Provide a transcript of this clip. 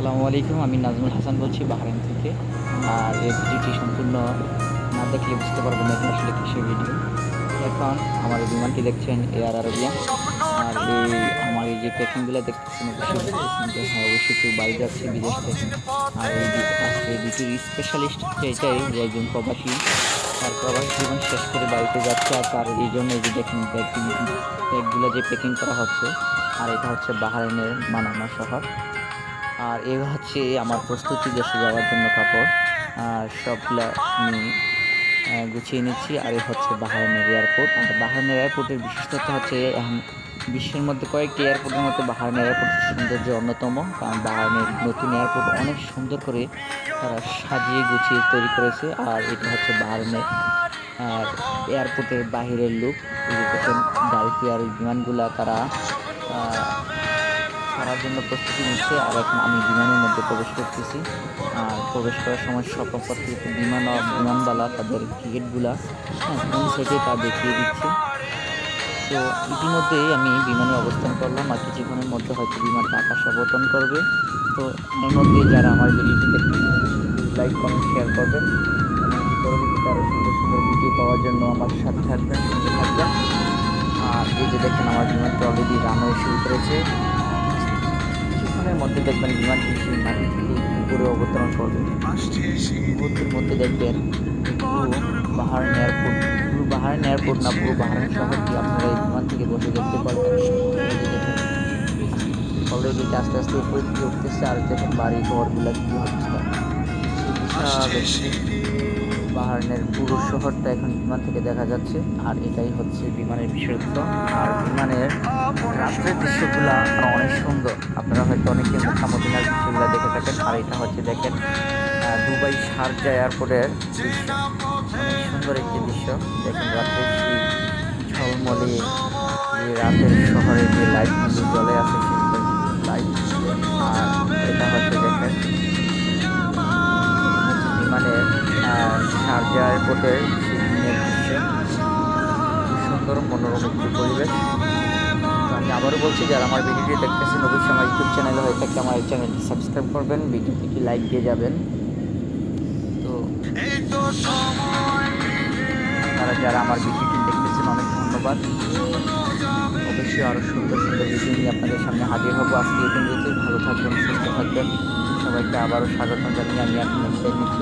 আসসালামু আলাইকুম, আমি নাজমুল হাসান বলছি বাহরাইন থেকে। আর এই ভিডিওটি সম্পূর্ণ না দেখলে বুঝতে পারবেন না আসলে কিসের ভিডিও। এখন আমার এই বিমানটি দেখছেন এয়ার আরবিয়ান আর এই আমার এই যে প্যাকিংগুলো দেখতেছেন, অবশ্যই হ্যাঁ কেউ বাড়ি যাচ্ছে, বিদেশ থেকে। আর এই দুটির স্পেশালিস্ট এটাই যে একজন প্রবাসী। তার প্রবাসী জীবন শেষ করে বাড়িতে যাচ্ছে আর তার এই জন্য এই যে দেখেন ব্যাগটি ব্যাগগুলো যে প্যাকিং করা হচ্ছে। আর এটা হচ্ছে বাহরাইনের মানামা শহর। আর এ হচ্ছে আমার প্রস্তুতি দেশে যাওয়ার জন্য কাপড়। আর সবগুলো আমি গুছিয়ে নিচ্ছি। আর এ হচ্ছে বাহারানের এয়ারপোর্ট। আর বাহারানের এয়ারপোর্টের বিশেষত্ব হচ্ছে, এখন বিশ্বের মধ্যে কয়েকটি এয়ারপোর্টের মধ্যে বাহারানের এয়ারপোর্টের সৌন্দর্য অন্যতম। কারণ বাহারানের নতুন এয়ারপোর্ট অনেক সুন্দর করে তারা সাজিয়ে গুছিয়ে তৈরি করেছে। আর এটা হচ্ছে বাহারানের আর এয়ারপোর্টের বাহিরের লুক দেখেন আর বিমানগুলা তারা ছাড়ার জন্য প্রস্তুতি নিচ্ছে আর এখন আমি বিমানের মধ্যে প্রবেশ করতেছি। আর প্রবেশ করার সময় সকল পথে বিমান বিমানবালা তাদের টিকিটগুলা হ্যাঁ সাইডে তা দেখিয়ে দিচ্ছে। তো ইতিমধ্যেই আমি বিমানে অবস্থান করলাম, আর কিছুক্ষণের মধ্যে হয়তো বিমানটা আকাশ অবতরণ করবে। তো এর মধ্যে যারা আমার ভিডিওটি দেখতে লাইক কমেন্ট শেয়ার করবেন। পরবর্তীতে আরও সুন্দর সুন্দর ভিডিও পাওয়ার জন্য আমার সাথে থাকবেন থাকবেন। আর এই যে দেখেন, আমার বিমানটি অলরেডি রানওয়ে শুরু করেছে। কিছুক্ষণের মধ্যে দেখবেন বিমানটি মাটি থেকে উপরে অবতরণ করবে। মুহূর্তের মধ্যে দেখবেন বাহারান এয়ারপোর্ট পুরো বাহারান এয়ারপোর্ট না, পুরো বাহারান শহরটি আপনারা এই বিমান থেকে বসে দেখতে পারবেন। অলরেডি আস্তে আস্তে উপরে দিকে উঠতেছে আর দেখেন বাড়ি ঘরগুলো কি একটি বাহারানের পুরো শহরটা এখন বিমান থেকে দেখা যাচ্ছে আর এটাই হচ্ছে বিমানের বিশেষত্ব। আর বিমানের রাত্রের দৃশ্যগুলো অনেক সুন্দর। আপনারা হয়তো অনেকে মোকামদিনার দৃশ্যগুলো দেখে থাকেন আর এটা হচ্ছে দেখেন দুবাই শারজা এয়ারপোর্টের দৃশ্য। সুন্দর একটি দৃশ্য। দেখেন রাত্রের সেই ঝলমলে যে রাতের শহরে যে লাইটগুলো জ্বলে আছে লাইট। আর এটা হচ্ছে দেখেন আহ, শারজা এয়ারপোর্টের দৃশ্য। সুন্দর মনোরম একটি পরিবেশ। আবারও বলছি, যারা আমার ভিডিওটি দেখতেছেন, অবশ্যই আমার ইউটিউব চ্যানেলে হয়ে থাকে আমার চ্যানেলটি সাবস্ক্রাইব করবেন ভিডিওটি কি লাইক দিয়ে যাবেন। তো তারা যারা আমার ভিডিওটি দেখতেছেন, অনেক ধন্যবাদ। অবশ্যই আরও সুন্দর সুন্দর ভিডিও নিয়ে আপনাদের সামনে হাজির হব। আজকে এই পর্যন্তই। ভালো থাকবেন, সুস্থ থাকবেন। সবাইকে আবারও স্বাগতম জানিয়ে আমি এখন নিচ্ছি।